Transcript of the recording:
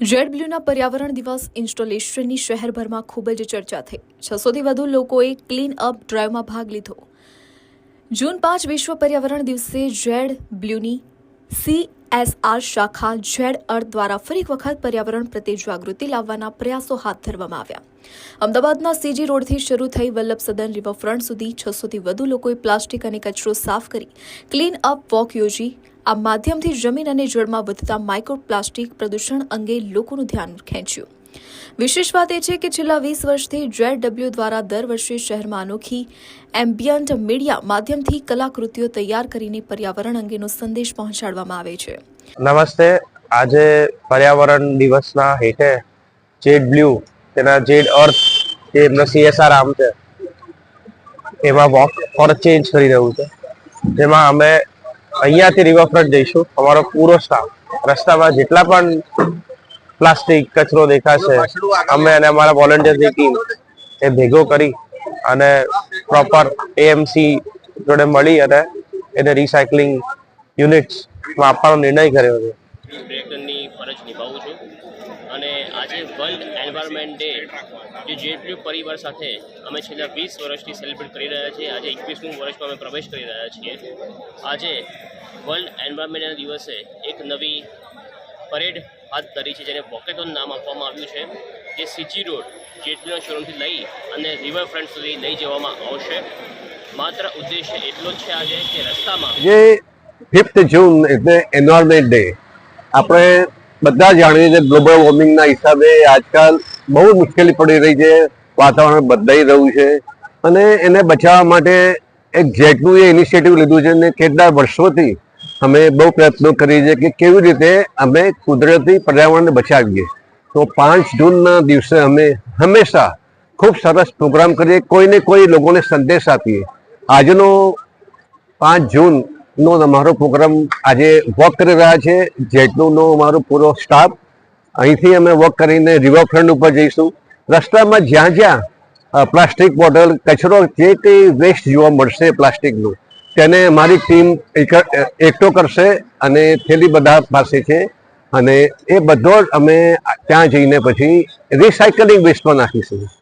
Red બ્લુના પર્યાવરણ દિવસ ઇન્સ્ટોલેશનની શહેરભરમાં ખૂબ જ ચર્ચા થઈ. છસોથી વધુ લોકોએ ક્લીન અપ ડ્રાઈવમાં ભાગ લીધો. જૂન પાંચ વિશ્વ પર્યાવરણ દિવસે રેડ બ્લુની સીએસઆર શાખા ઝેડ અર્થ દ્વારા ફરી એક વખત પર્યાવરણ પ્રત્યે જાગૃતિ લાવવાના પ્રયાસો હાથ ધરવામાં આવ્યા. અમદાવાદના સીજી રોડથી શરૂ થઈ વલ્લભ સદન રિવરફ્રન્ટ સુધી છસોથી વધુ લોકોએ પ્લાસ્ટિક અને કચરો સાફ કરી ક્લીન અપ વોક યોજી આ માધ્યમથી જમીન અને જળમાં વધતા માઇક્રોપ્લાસ્ટિક પ્રદૂષણ અંગે લોકોનું ધ્યાન ખેંચ્યું. વિશેષ વાત એ છે કે છેલ્લા વીસ વર્ષથી જેડ ડબલ્યુ દ્વારા દર વર્ષે શહેરમાં અનોખી એમ્બિયન્ટ મીડિયા માધ્યમથી કલાકૃતિઓ તૈયાર કરીને પર્યાવરણ અંગેનો સંદેશ પહોંચાડવામાં આવે છે. નમસ્તે. આજે પર્યાવરણ દિવસના હેઠે જેડ બ્લુ તેના જેડ અર્થ જે એમનો સીએસઆર આમ છે. એમાં વોક ફોર ચેન્જ કરી રહ્યું છે. જેમાં અમે અહીંયાથી રિવરફ્રન્ટ જઈશું. અમારો પૂરો સ્ટાફ રસ્તામાં જેટલા પણ પ્લાસ્ટિક કચરો દેખાશે, અમે અને અમારા વોલન્ટિયર્સની ટીમ એ ભેગો કરી અને પ્રોપર એએમસી જોડે મળી અને એને રિસાયકલિંગ યુનિટ્સમાં આપવાનો નિર્ણય કર્યો છે ડિરેક્ટરની ફરજ નિભાવું છું અને આજે વર્લ્ડ એન્વાયરમેન્ટ ડે જે જેટલું પરિવાર સાથે અમે છેલ્લા વીસ વર્ષથી સેલિબ્રેટ કરી રહ્યા છીએ, આજે એકવીસમું વર્ષમાં અમે પ્રવેશ કરી રહ્યા છીએ. આજે વર્લ્ડ એન્વાયરમેન્ટના દિવસે એક નવી પરેડ હાથ ધરી છે, જેને વોકેથોન નામ આપવામાં આવ્યું છે, જે સીજી રોડ જેટલીના શોરૂમથી લઈ અને રિવરફ્રન્ટ સુધી લઈ જવામાં આવશે. માત્ર ઉદ્દેશ્ય એટલો જ છે આજે કે રસ્તામાં જે ફિફ્થ જૂન એટલે એન્વાયરમેન્ટ ડે આપણે બધા જાણીએ છીએ ગ્લોબલ વોર્મિંગના હિસાબે આજકાલ બહુ મુશ્કેલી પડી રહી છે, વાતાવરણ બદલાઈ રહ્યું છે. અને એને બચાવવા માટે એક જેટનું એ ઇનિશિયેટિવ લીધું છે અને કેટલા વર્ષોથી અમે બહુ પ્રયત્નો કરીએ છીએ કે કેવી રીતે અમે કુદરતી પર્યાવરણને બચાવીએ. તો પાંચ જૂનના દિવસે અમે હંમેશા ખૂબ સરસ પ્રોગ્રામ કરીએ, કોઈને કોઈ લોકોને સંદેશ આપીએ. આજનો પાંચ જૂન નો અમારો પ્રોગ્રામ આજે વોક કરી રહ્યા છે. જેટલુંનો અમારો પૂરો સ્ટાફ અહીંથી અમે વોક કરીને રિવરફ્રન્ટ ઉપર જઈશું. રસ્તામાં જ્યાં જ્યાં પ્લાસ્ટિક બોટલ કચરો જે કંઈ વેસ્ટ જોવા મળશે પ્લાસ્ટિકનું, તેને અમારી ટીમ એક- એકઠો કરશે અને થેલી બધા પાસે છે. અને એ બધો જ અમે ત્યાં જઈને પછી રિસાયકલિંગ વેસ્ટમાં નાખીશું.